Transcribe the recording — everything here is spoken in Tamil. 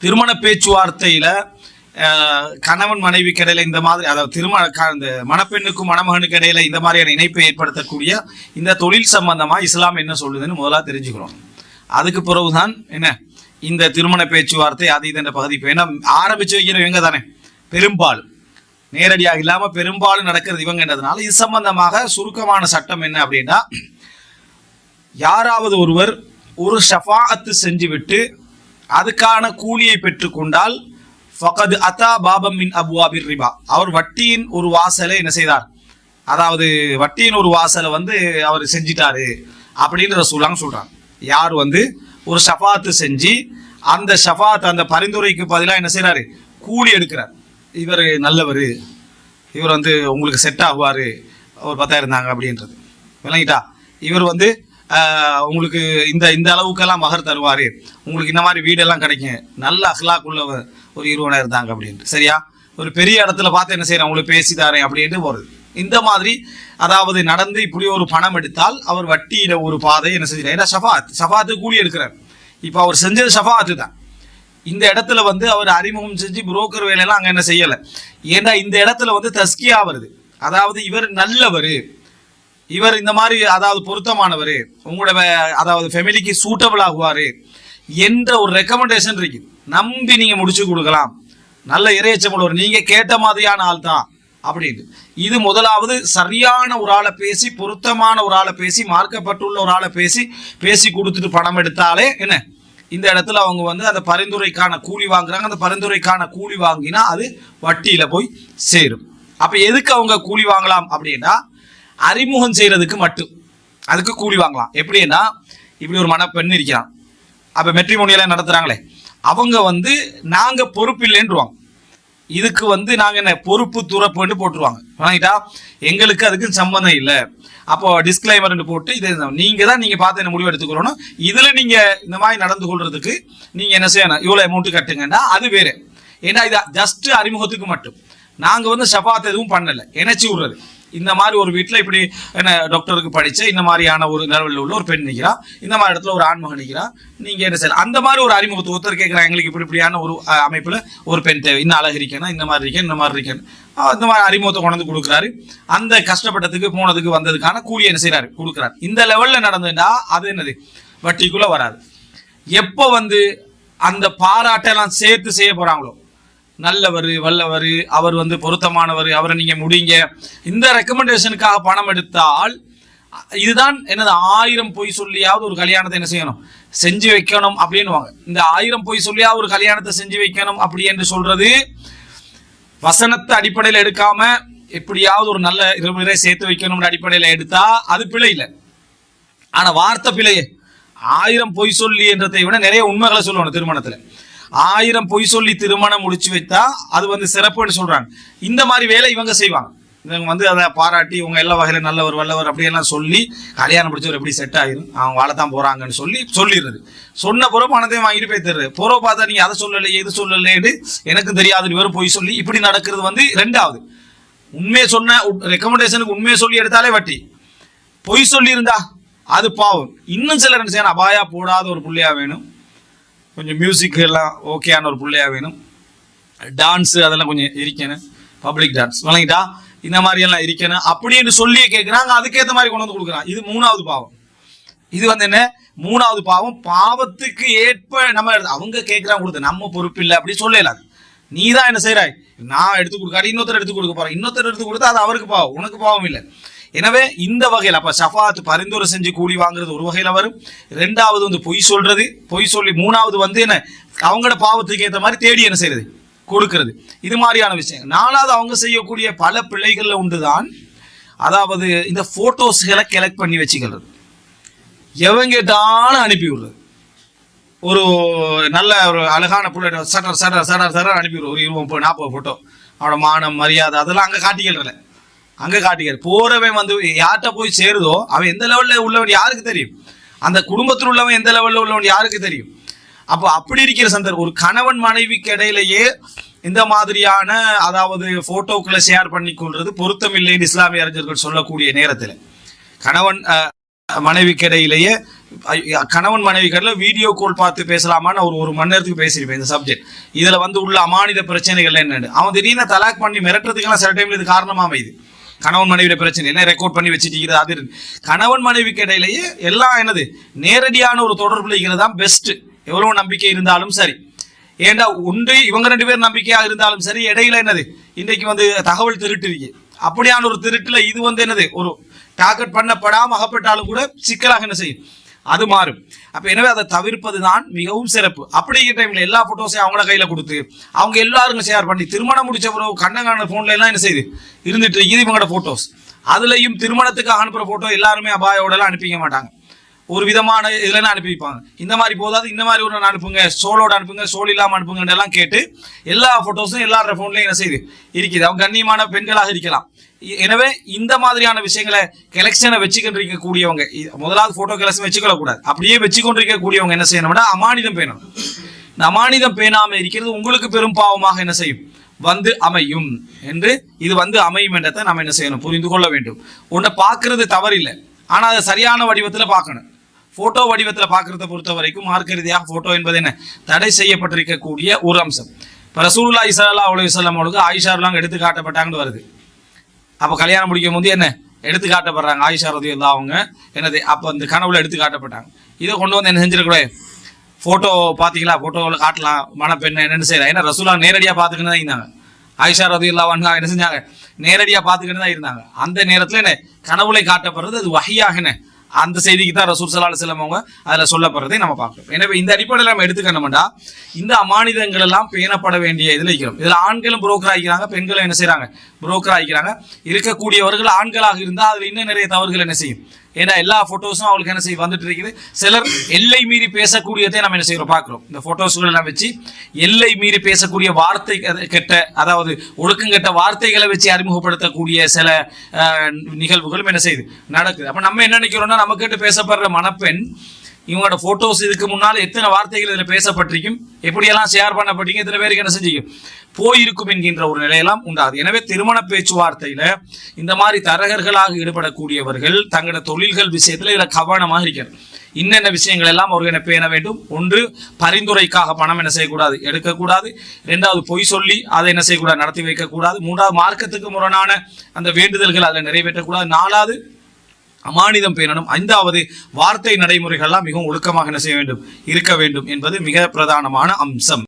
திருமண பேச்சுவார்த்தையில கணவன் மனைவி இடையில இந்த மாதிரி அதாவது திருமண இந்த மணப்பெண்ணுக்கும் மணமகனுக்கு இடையில இந்த மாதிரியான இணைப்பை ஏற்படுத்தக்கூடிய இந்த தொழில் சம்பந்தமா இஸ்லாம் என்ன சொல்லுதுன்னு முதலாக தெரிஞ்சுக்கிறோம். அதுக்கு பிறகுதான் என்ன? இந்த திருமண பேச்சுவார்த்தை அது இது என்ற பகுதி ஏன்னா ஆரம்பிச்சு வைக்கிற இவங்க தானே. பெரும்பாலும். நேரடியாக இல்லாம பெரும்பாலும் நடக்கிறது இவங்கன்றதுனால இது சம்பந்தமாக சுருக்கமான சட்டம் என்ன அப்படின்னா யாராவது ஒருவர் ஒரு ஷஃபாத்து செஞ்சுவிட்டு அதுக்கான கூலியை பெற்றுக்கொண்டால் ஃபகது அத்தா பாபம் மின் அபுவாபிர் ரிபா. அவர் வட்டியின் ஒரு வாசலை என்ன செய்தார்? அதாவது வட்டியின் ஒரு வாசலை வந்து அவர் செஞ்சிட்டாரு அப்படின்னு ரசூலாங்க சொல்கிறாங்க யார் வந்து? ஒரு ஷஃபாத்து செஞ்சு அந்த ஷஃபாத் அந்த பரிந்துரைக்கு பதிலாக என்ன செய்கிறாரு கூலி எடுக்கிறார். இவர் நல்லவர். இவர் வந்து உங்களுக்கு செட் ஆகுவார். ஒரு பத்தாயிரம் தாங்க அப்படின்றது. விளங்கிட்டா? இவர் வந்து உங்களுக்கு இந்த இந்த அளவுக்கெல்லாம் மகர் தருவார். உங்களுக்கு இந்த மாதிரி வீடெல்லாம் கிடைக்கும். நல்ல அஹ்லாக் உள்ள ஒரு இருபதாயிரம் இருந்தாங்க அப்படின்ட்டு. சரியா? ஒரு பெரிய இடத்துல பார்த்து என்ன செய்யறேன் உங்களுக்கு பேசி தரேன் அப்படின்ட்டு போகிறது இந்த மாதிரி அதாவது நடந்து இப்படி ஒரு பணம் எடுத்தால் அவர் வட்டியில ஒரு பாதை என்ன செஞ்சார் ஏன்னா ஷஃபாத் ஷஃபாத்து கூலி எடுக்கிறார். இப்போ அவர் செஞ்சது ஷஃபாத்து தான். இந்த இடத்துல வந்து அவர் அறிமுகம் செஞ்சு புரோக்கர் வேலையெல்லாம் அங்கே என்ன செய்யலை. ஏன்னா இந்த இடத்துல வந்து தஸ்கியா வருது. அதாவது இவர் நல்லவர். இவர் இந்த மாதிரி அதாவது பொருத்தமானவர் உங்களோட அதாவது ஃபெமிலிக்கு சூட்டபிள் ஆகுவார் என்ற ஒரு ரெக்கமெண்டேஷன் இருக்கு நம்பி நீங்கள் முடிச்சு கொடுக்கலாம். நல்ல இறையச்சம் உள்ளவர் நீங்கள் கேட்ட மாதிரியான ஆள் தான் அப்படின்னு. இது முதலாவது சரியான ஒரு ஆளை பேசி பொருத்தமான ஒரு ஆளை பேசி மார்க்கப்பட்டுள்ள ஒரு ஆளை பேசி பேசி கொடுத்துட்டு பணம் எடுத்தாலே என்ன? இந்த இடத்துல அவங்க வந்து அந்த பரிந்துரைக்கான கூலி வாங்குறாங்க. அந்த பரிந்துரைக்கான கூலி வாங்கினா அது வட்டியில் போய் சேரும். அப்போ எதுக்கு அவங்க கூலி வாங்கலாம் அப்படின்னா அறிமுகம் செய்யறதுக்கு மட்டும். அதுக்கு கூலி வாங்கலாம். எப்படின்னா இப்படி ஒரு மணப்பெண் இருக்கிறான். அப்போ மெட்ரிமோனியெல்லாம் நடத்துகிறாங்களே அவங்க வந்து நாங்கள் பொறுப்பு இல்லைன்றுவாங்க. இதுக்கு வந்து நாங்கள் என்ன பொறுப்பு துறப்புன்னு போட்டுருவாங்க. வாங்கிட்டா எங்களுக்கு அதுக்கு சம்பந்தம் இல்லை. அப்போ டிஸ்கிளைமர்னு போட்டு இதை நீங்கள் தான் நீங்கள் பார்த்து என்ன முடிவு எடுத்துக்கணும் இதில் நீங்கள் இந்த மாதிரி நடந்து கொள்றதுக்கு நீங்கள் என்ன செய்யணும்? இவ்வளோ அமௌண்ட்டு கட்டுங்கன்னா அது வேறு. ஏன்னா இது ஜஸ்ட் அறிமுகத்துக்கு மட்டும். நாங்கள் வந்து ஷபாத் எதுவும் பண்ணலை. இணைச்சி விடுறது. இந்த மாதிரி ஒரு வீட்டில் இப்படி என்ன டாக்டருக்கு படிச்சு இந்த மாதிரியான ஒரு நிலவில் உள்ள ஒரு பெண் நிற்கிறா இந்த மாதிரி இடத்துல ஒரு ஆண்மகன் நிற்கிறா நீங்க என்ன செய்யலாம்? அந்த மாதிரி ஒரு அறிமுகத்தை ஒருத்தர் கேட்குறாங்க எங்களுக்கு இப்படி இப்படியான ஒரு அமைப்பில் ஒரு பெண் தேவை. இன்னும் அழகு இருக்கேன்னா இந்த மாதிரி இருக்கேன் இந்த மாதிரி இருக்கேன். இந்த மாதிரி அறிமுகத்தை கொண்டு வந்து கொடுக்குறாரு. அந்த கஷ்டப்பட்டதுக்கு போனதுக்கு வந்ததுக்கான கூலி என்ன செய்யறாரு கொடுக்குறாரு. இந்த லெவலில் நடந்ததுன்னா அது என்னது? வட்டிக்குள்ள வராது. எப்போ வந்து அந்த பாராட்டெல்லாம் சேர்த்து செய்ய போறாங்களோ நல்லவர் வல்லவர் அவர் வந்து பொருத்தமானவர் அவரை நீங்கள் முடிங்க. இந்த ரெக்கமெண்டேஷனுக்காக பணம் எடுத்தால் இதுதான் என்னது ஆயிரம் பொய் சொல்லியாவது ஒரு கல்யாணத்தை என்ன செய்யணும்? செஞ்சு வைக்கணும் அப்படின்னுவாங்க. இந்த ஆயிரம் பொய் சொல்லியாவது ஒரு கல்யாணத்தை செஞ்சு வைக்கணும் அப்படி என்று சொல்றது வசனத்தை அடிப்படையில் எடுக்காம எப்படியாவது ஒரு நல்ல இருவரை சேர்த்து வைக்கணும்னு அடிப்படையில் எடுத்தா அது பிழை இல்லை. ஆனா வார்த்தை பிழையே. ஆயிரம் பொய் சொல்லி என்றதை விட நிறைய உண்மைகளை சொல்லணும் திருமணத்துல. ஆயிரம் பொய் சொல்லி திருமணம் முடிச்சு வைத்தா அது வந்து சிறப்புன்னு சொல்றாங்க. இந்த மாதிரி வேலை இவங்க செய்வாங்க. இவங்க வந்து அதை பாராட்டி இவங்க எல்லா வகையில நல்லவர் வல்லவர் அப்படியெல்லாம் சொல்லி கல்யாணம் முடிச்சவர் எப்படி செட் ஆயிரும் அவங்க வாழத்தான் போறாங்கன்னு சொல்லி சொல்லிடுறது. சொன்ன பிறகு பணத்தையும் வாங்கிட்டு போய் தருது பிறகு பார்த்தா நீங்க அதை சொல்லலை எது சொல்லலைன்னு எனக்கு தெரியாது. இவரும் பொய் சொல்லி இப்படி நடக்கிறது வந்து ரெண்டாவது. உண்மையை சொன்ன ரெக்கமெண்டேஷனுக்கு உண்மையை சொல்லி எடுத்தாலே வட்டி. பொய் சொல்லியிருந்தா அது பாவம். இன்னும் சிலர் என்ன செய்யணும் அபாயா போடாத ஒரு பிள்ளையா வேணும். கொஞ்சம் மியூசிக் எல்லாம் ஓகேயான ஒரு பிள்ளையாக வேணும். டான்ஸ் அதெல்லாம் கொஞ்சம் இருக்கணும் பப்ளிக் டான்ஸ் வழங்கிட்டா இந்த மாதிரி எல்லாம் இருக்கணும் அப்படின்னு சொல்லி கேட்குறாங்க அதுக்கேற்ற மாதிரி கொண்டு வந்து கொடுக்குறான். இது மூணாவது பாவம். இது வந்து என்ன? மூணாவது பாவம். பாவத்துக்கு ஏற்ப நம்ம அவங்க கேட்குறாங்க கொடுத்து நம்ம பொறுப்பு இல்லை அப்படின்னு சொல்லலாது நீ தான் என்ன செய்கிறாய் நான் எடுத்து கொடுக்காரு இன்னொருத்தர் எடுத்து கொடுக்க போறேன். இன்னொருத்தர் எடுத்து கொடுத்தா அது அவருக்கு பாவம். உனக்கு பாவம் இல்லை. எனவே இந்த வகையில் அப்ப ஷஃபாத் பரிந்துரை செஞ்சு கூலி வாங்குறது ஒரு வகையில வரும். ரெண்டாவது வந்து பொய் சொல்றது. பொய் சொல்லி மூணாவது வந்து என்ன? அவங்களோட பாவத்துக்கு ஏற்ற மாதிரி தேடி என்ன செய்யறது கொடுக்கறது. இது மாதிரியான விஷயம். நாலாவது அவங்க செய்யக்கூடிய பல பிழைகள்ல உண்டுதான் அதாவது இந்த போட்டோஸ்களை கலெக்ட் பண்ணி வச்சுக்கிறது. எவன் கேட்டாலும் அனுப்பி விடுறது. ஒரு நல்ல ஒரு அழகான புள்ள சடர் சடர் சடர் சடர் அனுப்பி விடுறது. ஒரு இருபது நாற்பது ஃபோட்டோ அவனோட மானம் மரியாதை அதெல்லாம் அங்கே காட்டிக்கிறல அங்கே காட்டுகிறார். போறவன் வந்து யார்கிட்ட போய் சேருதோ அவன் எந்த லெவலில் உள்ளவன் யாருக்கு தெரியும்? அந்த குடும்பத்தில் உள்ளவன் எந்த லெவலில் உள்ளவன் யாருக்கு தெரியும்? அப்போ அப்படி இருக்கிற சந்தர்ப்பம் ஒரு கணவன் மனைவிக்கு இடையிலேயே இந்த மாதிரியான அதாவது போட்டோக்களை ஷேர் பண்ணி கொள்றது பொருத்தமில்லைன்னு இஸ்லாமிய அறிஞர்கள் சொல்லக்கூடிய நேரத்தில். கணவன் மனைவிக்கு இடையிலேயே கணவன் மனைவி கடையில் வீடியோ கால் பார்த்து பேசலாமான்னு ஒரு ஒரு மணி நேரத்துக்கு பேசியிருப்பேன் இந்த சப்ஜெக்ட் இதில் வந்து உள்ள அமானித பிரச்சனைகள் என்னென்னு. அவன் திடீர்னு தலாக் பண்ணி மிரட்டுறதுக்கெல்லாம் சில டைம்ல இது காரணமாக அமையுது கணவன் மனைவியோட பிரச்சனை என்ன ரெக்கார்ட் பண்ணி வச்சுட்டு அது கணவன் மனைவிக்கு இடையிலேயே எல்லாம் என்னது நேரடியான ஒரு தொடர்பு இருக்கிறது தான் பெஸ்ட் எவ்வளவு நம்பிக்கை இருந்தாலும் சரி. ஏண்டா ஒன்று இவங்க ரெண்டு பேர் நம்பிக்கையாக இருந்தாலும் சரி இடையில என்னது இன்னைக்கு வந்து தகவல் திருட்டு இருக்கு அப்படியான ஒரு திருட்டுல இது வந்து என்னது ஒரு டார்கெட் பண்ணப்படாம அகப்பட்டாலும் கூட சிக்கலாக என்ன செய்யும்? அது மாறும். அப்ப எனவே அதை தவிர்ப்பது தான் மிகவும் சிறப்பு. அப்படிங்கிற டைம்ல எல்லா போட்டோஸையும் அவங்கள கையில கொடுத்து அவங்க எல்லாருக்கும் ஷேர் பண்ணி திருமணம் முடிச்ச பிறகு கண்ணங்கான போன்ல எல்லாம் என்ன செய்யுது இருந்துட்டு இருக்குது இவங்களோட போட்டோஸ் அதுலயும் திருமணத்துக்கு அனுப்புற போட்டோ எல்லாருமே அபாயோட எல்லாம் அனுப்பிக்க மாட்டாங்க. ஒரு விதமான இதுல அனுப்பி வைப்பாங்க. இந்த மாதிரி போதாது இந்த மாதிரி ஒரு அனுப்புங்க சோலோட அனுப்புங்க சோல் இல்லாமல் அனுப்புங்க எல்லாம் கேட்டு எல்லா போட்டோஸும் எல்லாரோட போன்லயும் என்ன செய்யுது இருக்குது. அவங்க கண்ணியமான பெண்களாக இருக்கலாம். எனவே இந்த மாதிரியான விஷயங்களை கலெக்ஷனை வச்சுக்கொண்டிருக்க கூடியவங்க முதலாவது போட்டோ கலெக்ஷன் வச்சுக்கொள்ள கூடாது அப்படியே வச்சுக்கொண்டிருக்க கூடியவங்க என்ன செய்யணும்னா அமானிதம் பேணணும். இந்த அமானிதம் பேணாம இருக்கிறது உங்களுக்கு பெரும் பாவமாக என்ன செய்யும்? வந்து அமையும் என்று இது வந்து அமையும் என்றதை நம்ம என்ன செய்யணும்? புரிந்து கொள்ள வேண்டும். உன்னை பார்க்கறது தவறில்லை. ஆனால் அதை சரியான வடிவத்தில் பார்க்கணும். போட்டோ வடிவத்தில் பார்க்கறத பொறுத்த வரைக்கும் மார்க்க ரீதியாக போட்டோ என்பது என்ன? தடை செய்யப்பட்டிருக்கக்கூடிய ஒரு அம்சம். இப்போ ரசூல்லா இசலா அலைஹி வஸல்லம் அவங்களுக்கு ஆயிஷாலாம் எடுத்து காட்டப்பட்டாங்கன்னு வருது. அப்போ கல்யாணம் முடிக்கும் போது என்ன? எடுத்து காட்டப்படுறாங்க ஆயிஷா ரதி அவங்க என்னது? அப்போ அந்த கனவுல எடுத்து காட்டப்பட்டாங்க. இதை கொண்டு வந்து என்ன செஞ்சிடக்கூடாது? ஃபோட்டோ பார்த்தீங்களா? ஃபோட்டோவில் காட்டலாம். மணப்பெண் என்னென்னு செய்யலாம் ஏன்னா ரசூலா நேரடியாக பார்த்துக்கிட்டு தான் இருந்தாங்க. ஆயிஷா ரதி என்ன செஞ்சாங்க? நேரடியாக பார்த்துக்கிட்டு தான் இருந்தாங்க. அந்த நேரத்தில் என்ன? கனவுளை காட்டப்படுறது அது வகையாக என்ன? அந்த செய்திக்கு தான் ரசூல் சல்லா அலுவலம் அவங்க அதில் சொல்லப்படுறதை நம்ம பார்க்குறோம். எனவே இந்த அடிப்படையில் நம்ம எடுத்துக்கணும்டா இந்த அமானிதங்கள் எல்லாம் பேணப்பட வேண்டிய இதில் இருக்கிறோம். இதில் ஆண்களும் புரோக்கர் ஆகிக்கிறாங்க பெண்களும் என்ன செய்கிறாங்க புரோக்கர் ஆகிக்கிறாங்க இருக்கக்கூடியவர்கள் ஆண்களாக இருந்தால் அதில் இன்னும் நிறைய தவறுகள் என்ன செய்யும்? ஏன்னா எல்லா போட்டோஸும் அவங்களுக்கு என்ன செய்ய வந்துட்டு இருக்குது. சிலர் எல்லை மீறி பேசக்கூடியதை நம்ம என்ன செய்யறோம் பார்க்குறோம். இந்த போட்டோஸ்கள் எல்லாம் வச்சு எல்லை மீறி பேசக்கூடிய வார்த்தை கெட்ட அதாவது ஒழுக்கங்கெட்ட வார்த்தைகளை வச்சு அறிமுகப்படுத்தக்கூடிய சில நிகழ்வுகளும் என்ன செய்யுது நடக்குது. அப்போ நம்ம என்ன நினைக்கிறோம்னா கிட்ட பேசப்படுற மணப்பெண் இவங்களோட போட்டோஸ் இதுக்கு முன்னால் எத்தனை வார்த்தைகள் இதில் பேசப்பட்டிருக்கும்? எப்படியெல்லாம் ஷேர் பண்ணப்பட்டிருக்கும் எத்தனை பேருக்கு என்ன செஞ்சிக்கும் போயிருக்கும் என்கின்ற ஒரு நிலையெல்லாம் உண்டாது. எனவே திருமண பேச்சுவார்த்தையில் இந்த மாதிரி தரகர்களாக ஈடுபடக்கூடியவர்கள் தங்களோட தொழில்கள் விஷயத்தில் இதில் கவனமாக இருக்கிறது இன்னென்ன விஷயங்கள் எல்லாம் அவர்கள் என்ன பேண வேண்டும்? ஒன்று பரிந்துரைக்காக பணம் என்ன செய்யக்கூடாது? எடுக்கக்கூடாது. இரண்டாவது பொய் சொல்லி அதை என்ன செய்யக்கூடாது? நடத்தி வைக்கக்கூடாது. மூன்றாவது மார்க்கத்துக்கு முரணான அந்த வேண்டுதல்கள் அதில் நிறைவேற்றக்கூடாது. நாலாவது அமானிதம் பேணணும் ஐந்தாவது வார்த்தை நடைமுறைகள்லாம் மிகவும் ஒழுக்கமாக என்ன செய்ய வேண்டும்? இருக்க வேண்டும் என்பது மிக பிரதானமான அம்சம்.